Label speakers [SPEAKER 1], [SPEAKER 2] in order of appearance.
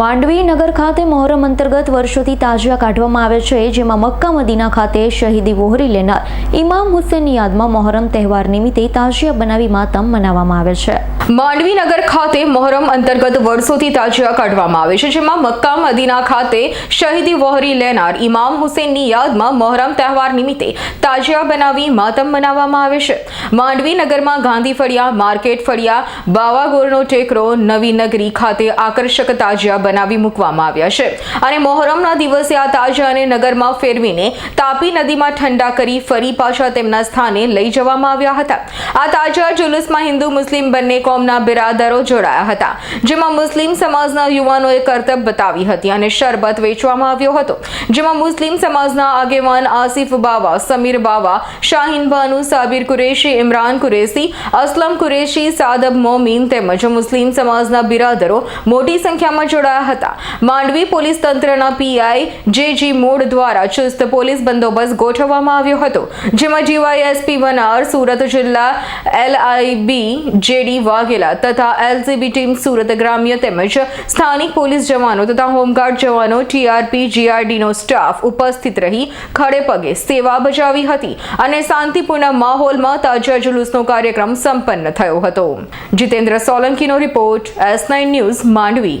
[SPEAKER 1] માંડવી નગર ખાતે મોહરમ અંતર્ગત વર્ષોથી તાજિયા કાઢવામાં આવે છે, જેમાં મક્કા મદીના ખાતે શહીદી વહોરી લેનાર ઇમામ હુસેનની યાદમાં મોહરમ તહેવાર નિમિત્તે તાજિયા બનાવી માતમ મનાવવામાં આવે છે.
[SPEAKER 2] માંડવી નગર ખાતે મોહરમ અંતર્ગત વર્ષોથી તાજિયા કાઢવામાં આવે છે, જેમાં મક્કા મદીના ખાતે શહીદી વહોરી લેનાર ઇમામ હુસેનની યાદમાં મોહરમ તહેવાર નિમિત્તે તાજિયા બનાવી માતમ મનાવવામાં આવે છે. માંડવી નગરમાં ગાંધી ફળિયા, માર્કેટ ફળિયા, બાવાગોરનો ટેકરો, નવી નગરી ખાતે આકર્ષક તાજિયા બનાવી મૂકવામાં આવ્યા છે. અને મોહરમના દિવસે આ તાજિયાને નગરમાં ફેરવીને તાપી નદીમાં ઠંડા કરી ફરી પાછા તેમના સ્થાને લઈ જવામાં આવ્યા હતા. આ તાજા જુલુસમાં હિન્દુ મુસ્લિમ બંને કોમના બિરાદરો જોડાયા હતા, જેમાં મુસ્લિમ સમાજના યુવાનોએ કરતબ બતાવી હતી અને શરબત વેચવામાં આવ્યો હતો. જેમાં મુસ્લિમ સમાજના આગેવાન આસિફ બાવા, સમીર બાવા, શાહીન બાનુ સાબિર કુરેશી, ઇમરાન કુરેશી, અસલમ કુરેશી, સાદબ મોમીન તેમજ મુસ્લિમ સમાજના બિરાદરો મોટી સંખ્યામાં જોડાયા હતા. માંડવી પોલીસ તંત્રના પીઆઈ જે જી મોડ દ્વારા ચુસ્ત પોલીસ બંદોબસ્ત ગોઠવવામાં આવ્યો હતો, જેમાં જીવાયએસપી વનાર સુરત જિલ્લા એલઆઈબી જેડી વાઘેલા તથા એલસીબી ટીમ સુરત ગ્રામ્ય તેમજ સ્થાનિક પોલીસ જવાનો તથા હોમગાર્ડ જવાનો, ટીઆરપી, જીઆરડીનો સ્ટાફ ઉપસ્થિત રહી ખડે પગે સેવા બજાવી હતી અને શાંતિપૂર્ણ માહોલમાં તાજા જુલુસનો કાર્યક્રમ સંપન્ન થયો હતો. Jitendra સોલંકીનો report S nine news Mandvi.